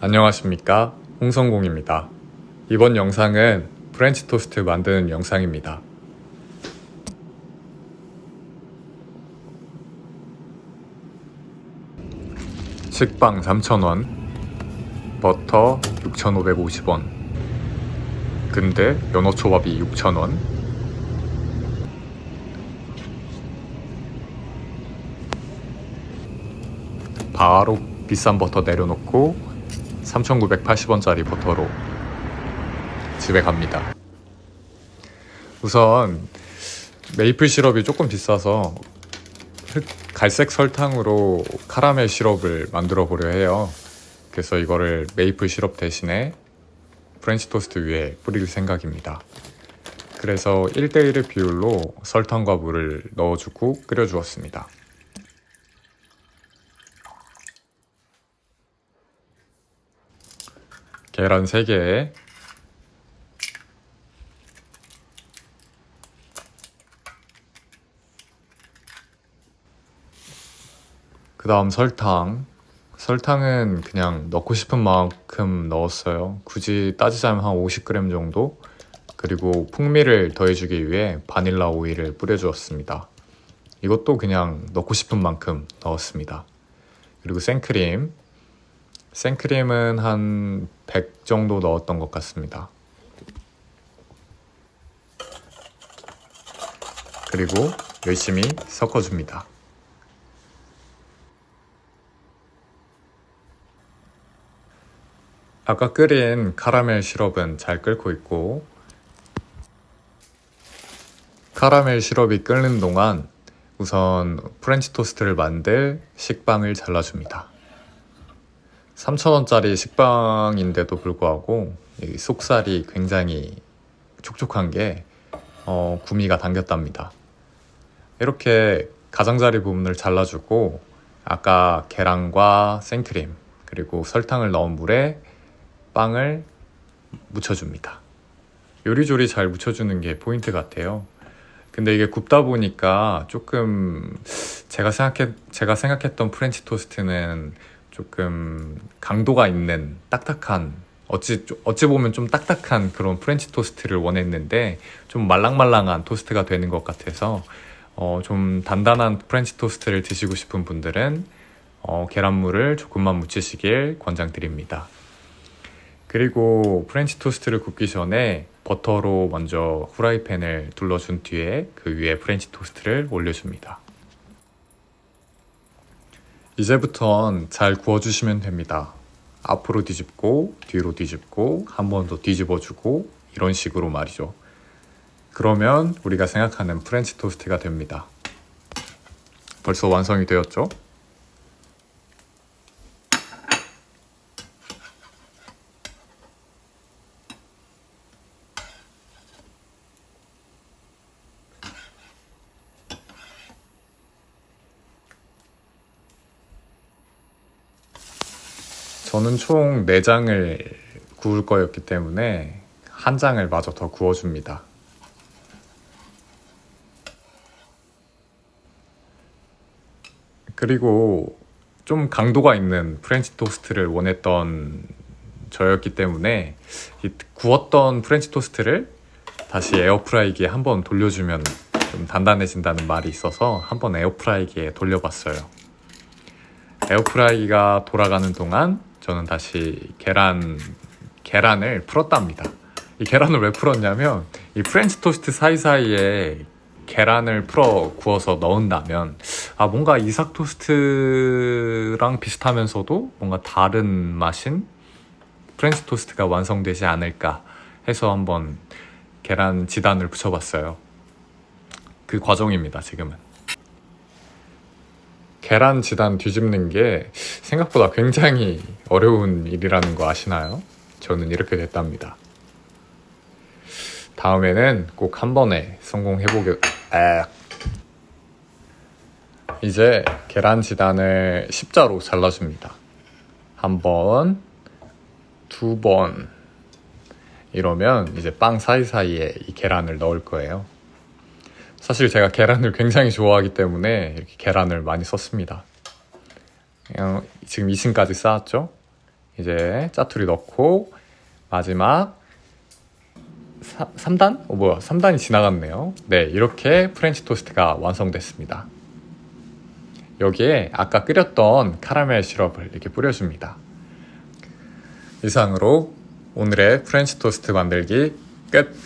안녕하십니까? 홍성공입니다. 이번 영상은 프렌치 토스트 만드는 영상입니다. 식빵 3,000원 버터 6,550원 근데 연어초밥이 6,000원 바로 비싼 버터 내려놓고 3,980원짜리 버터로 집에 갑니다. 우선 메이플 시럽이 조금 비싸서 흑- 갈색 설탕으로 카라멜 시럽을 만들어 보려 해요. 그래서 이거를 메이플 시럽 대신에 프렌치 토스트 위에 뿌릴 생각입니다. 그래서 1대1의 비율로 설탕과 물을 넣어주고 끓여주었습니다. 계란 3개에 그 다음 설탕. 설탕은 그냥 넣고 싶은 만큼 넣었어요. 굳이 따지자면 한 50g 정도. 그리고 풍미를 더해주기 위해 바닐라 오일을 뿌려주었습니다. 이것도 그냥 넣고 싶은 만큼 넣었습니다. 그리고 생크림 생크림은 한 100 정도 넣었던 것 같습니다. 그리고 열심히 섞어줍니다. 아까 끓인 카라멜 시럽은 잘 끓고 있고 카라멜 시럽이 끓는 동안 우선 프렌치 토스트를 만들 식빵을 잘라줍니다. 3,000원짜리 식빵인데도 불구하고 이 속살이 굉장히 촉촉한 게 어, 구미가 당겼답니다. 이렇게 가장자리 부분을 잘라주고 아까 계란과 생크림 그리고 설탕을 넣은 물에 빵을 묻혀줍니다. 요리조리 잘 묻혀주는 게 포인트 같아요. 근데 이게 굽다 보니까 조금 제가 생각했 제가 생각했던 프렌치 토스트는 조금 강도가 있는 딱딱한 어찌 어찌 보면 좀 딱딱한 그런 프렌치 토스트를 원했는데 좀 말랑말랑한 토스트가 되는 것 같아서 어, 좀 단단한 프렌치 토스트를 드시고 싶은 분들은 어, 계란물을 조금만 묻히시길 권장드립니다. 그리고 프렌치 토스트를 굽기 전에 버터로 먼저 후라이팬을 둘러준 뒤에 그 위에 프렌치 토스트를 올려줍니다. 이제부턴 잘 구워주시면 됩니다. 앞으로 뒤집고 뒤로 뒤집고 한 번 더 뒤집어주고 이런 식으로 말이죠. 그러면 우리가 생각하는 프렌치 토스트가 됩니다. 벌써 완성이 되었죠? 저는 총 4장을 구울 거였기 때문에 한 장을 마저 더 구워줍니다. 그리고 좀 강도가 있는 프렌치 토스트를 원했던 저였기 때문에 이 구웠던 프렌치 토스트를 다시 에어프라이기에 한번 돌려주면 좀 단단해진다는 말이 있어서 한번 에어프라이기에 돌려봤어요. 에어프라이기가 돌아가는 동안 저는 다시 계란 계란을 풀었답니다. 이 계란을 왜 풀었냐면 이 프렌치 토스트 사이사이에 계란을 풀어 구워서 넣은다면 아 뭔가 이삭 토스트랑 비슷하면서도 뭔가 다른 맛인 프렌치 토스트가 완성되지 않을까 해서 한번 계란 지단을 붙여봤어요. 그 과정입니다, 지금은. 계란 지단 뒤집는 게 생각보다 굉장히 어려운 일이라는 거 아시나요? 저는 이렇게 됐답니다. 다음에는 꼭 한 번에 성공해보게, 아. 이제 계란 지단을 십자로 잘라줍니다. 한 번, 두 번. 이러면 이제 빵 사이사이에 이 계란을 넣을 거예요. 사실 제가 계란을 굉장히 좋아하기 때문에 이렇게 계란을 많이 썼습니다. 지금 2층까지 쌓았죠? 이제 짜투리 넣고 마지막 3, 단? 어, 뭐야. 3단이 지나갔네요. 네 이렇게 프렌치 토스트가 완성됐습니다. 여기에 아까 끓였던 카라멜 시럽을 이렇게 뿌려줍니다. 이상으로 오늘의 프렌치 토스트 만들기 끝